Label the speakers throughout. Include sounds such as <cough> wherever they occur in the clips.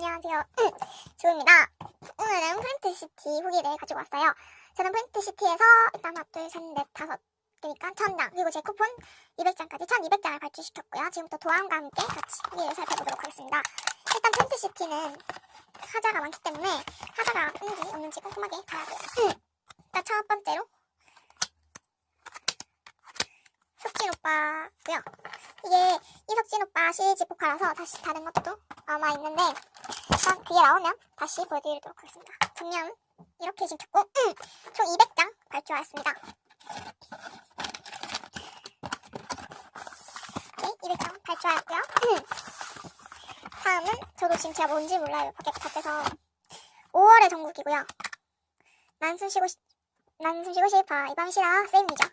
Speaker 1: 안녕하세요. 조입니다. 오늘은 프린트시티 후기를 가지고 왔어요. 저는 프린트시티에서 일단 하나, 둘, 셋, 넷, 다섯 개니까 천장 그리고 제 쿠폰 200장까지 1200장을 발주시켰고요. 지금부터 도안과 함께 같이 후기를 살펴보도록 하겠습니다. 일단 프린트시티는 하자가 많기 때문에 하자가 있는지 없는지 꼼꼼하게 봐야 돼요. 일단 첫 번째로 석진 오빠고요. 이게 이석진 오빠 시리즈 포카라서 다시 다른 것도 아마 있는데 일단 그게 나오면 다시 보여드리도록 하겠습니다. 정면 이렇게 지켰고 음, 총 200장 발주하였습니다. 네, 200장 발주하였고요. 음. 다음은 저도 지금 제가 뭔지 몰라요. 밖에 밭에서 5월의 전국이고요. 난숨 쉬고 싶, 난숨 쉬고 싶어. 이밤 싫어. 쌤이죠.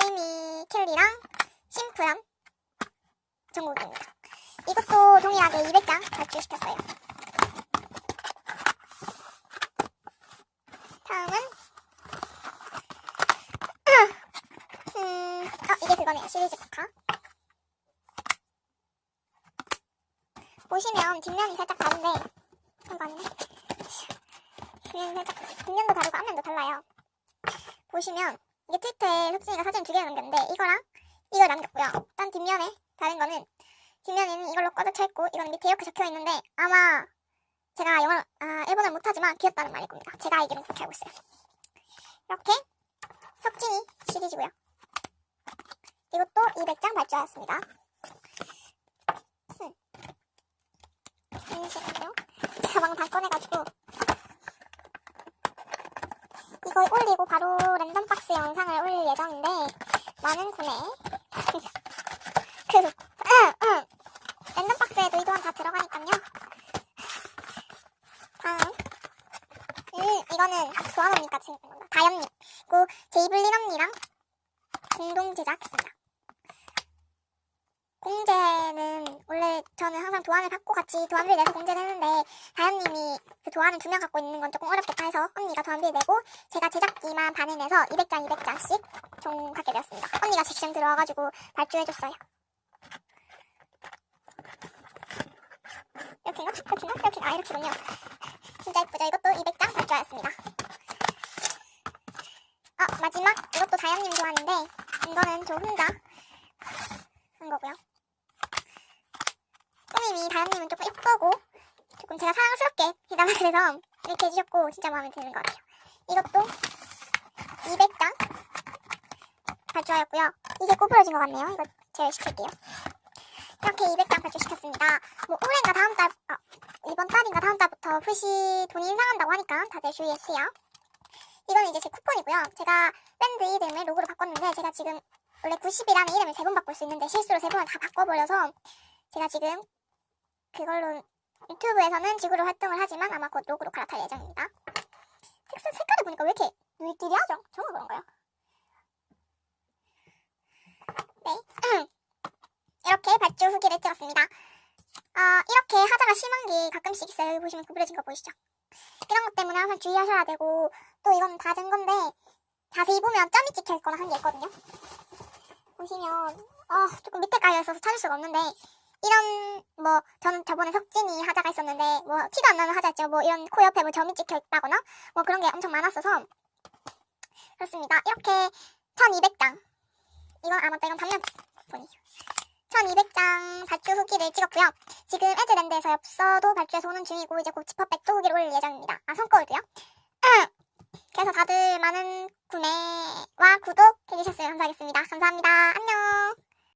Speaker 1: 쌤이 켈리랑 심프랑 전국입니다. 이것도 동일하게 200장 발주시켰어요. 다음은 음, 어, 이게 그거네요. 시리즈 포카. 보시면 뒷면이 살짝 다른데 아니네. 뒷면이 살짝 뒷면도 다르고 앞면도 달라요. 보시면 이게 트위터에 석진이가 사진 두 개를 남겼는데 이거랑 이걸 남겼고요. 일단 뒷면에 다른 거는 뒷면에는 이걸로 꽂아 쳐 있고 이거는 밑에 이렇게 적혀 있는데 아마 제가 영어 아 일본어를 못하지만 귀엽다는 말일 겁니다. 제가 알기로는 그렇게 알고 있어요. 이렇게 석진이 시리즈고요. 이것도 200장 발주하였습니다. 음. 잠시만요. 제가 방금 다 꺼내가지고 이걸 올리고 바로 랜덤 박스 영상을 올릴 예정인데 많은 구매 <laughs> 그. 랜덤 박스에도 이 또한 다 들어가니까요. 다음 음 이거는 조한 언니가 건다. 다현님 그리고 제이블린 언니랑 공동 제작했습니다. 공제는 원래 저는 항상 도안을 받고 같이 도안비를 내서 공제를 했는데 다현님이 그 도안을 두 명 갖고 있는 건 조금 어렵겠다 해서 언니가 도안비를 내고 제가 제작비만 반을 내서 200장 200장씩 총 갖게 되었습니다. 언니가 직접 들어와가지고 발주해줬어요. 이렇게인가? 이렇게인가? 이렇게 아 이렇게군요. 진짜 예쁘죠? 이것도 200장 발주하였습니다. 아 마지막 이것도 다현님 도안인데 이거는 저 혼자 한 거고요. 꾸밈이 다현님은 조금 예쁘고 조금 제가 사랑스럽게 해달라 그래서 이렇게 해주셨고 진짜 마음에 드는 것 같아요. 이것도 200장 발주하였고요. 이게 꼬부러진 것 같네요. 이거 제외시킬게요. 이렇게 200장 발주시켰습니다. 뭐 올해인가 다음 달, 아, 이번 달인가 다음 달부터 푸시 돈이 인상한다고 하니까 다들 주의해주세요. 이건 이제 제 쿠폰이고요. 제가 밴드 이름을 로고로 바꿨는데 제가 지금 원래 90이라는 이름을 세 번 바꿀 수 있는데 실수로 세 번을 다 바꿔버려서 제가 지금 그걸로 유튜브에서는 지구로 활동을 하지만 아마 곧 로고로 갈아탈 예정입니다. 색깔, 색깔을 보니까 왜 이렇게 누이끼리 하죠? 저가 그런가요? 네. <clears throat> 이렇게 발주 후기를 찍었습니다. 아, 이렇게 하자가 심한 게 가끔씩 있어요. 여기 보시면 구부러진 거 보이시죠? 이런 것 때문에 항상 주의하셔야 되고 또 이건 다진 건데 자세히 보면 점이 찍혀 있거나 한 게 있거든요. 보시면 아 조금 밑에 깔려 있어서 찾을 수가 없는데 이런 뭐 저는 저번에 석진이 하자가 있었는데 뭐 티도 안 나는 하자였죠. 뭐 이런 코 옆에 뭐 점이 찍혀 있다거나 뭐 그런 게 엄청 많았어서 그렇습니다. 이렇게 1200장 이건 아마 이건 단면 본이죠. 1200장 발주 후기를 찍었고요. 지금 에즈랜드에서 엽서도 발주해서 오는 중이고 이제 곧 지퍼백도 후기를 올릴 예정입니다. 아 손거울도요. <clears throat> 그래서 다들 많은 구매와 구독 해주셨으면 감사하겠습니다. 감사합니다. 안녕.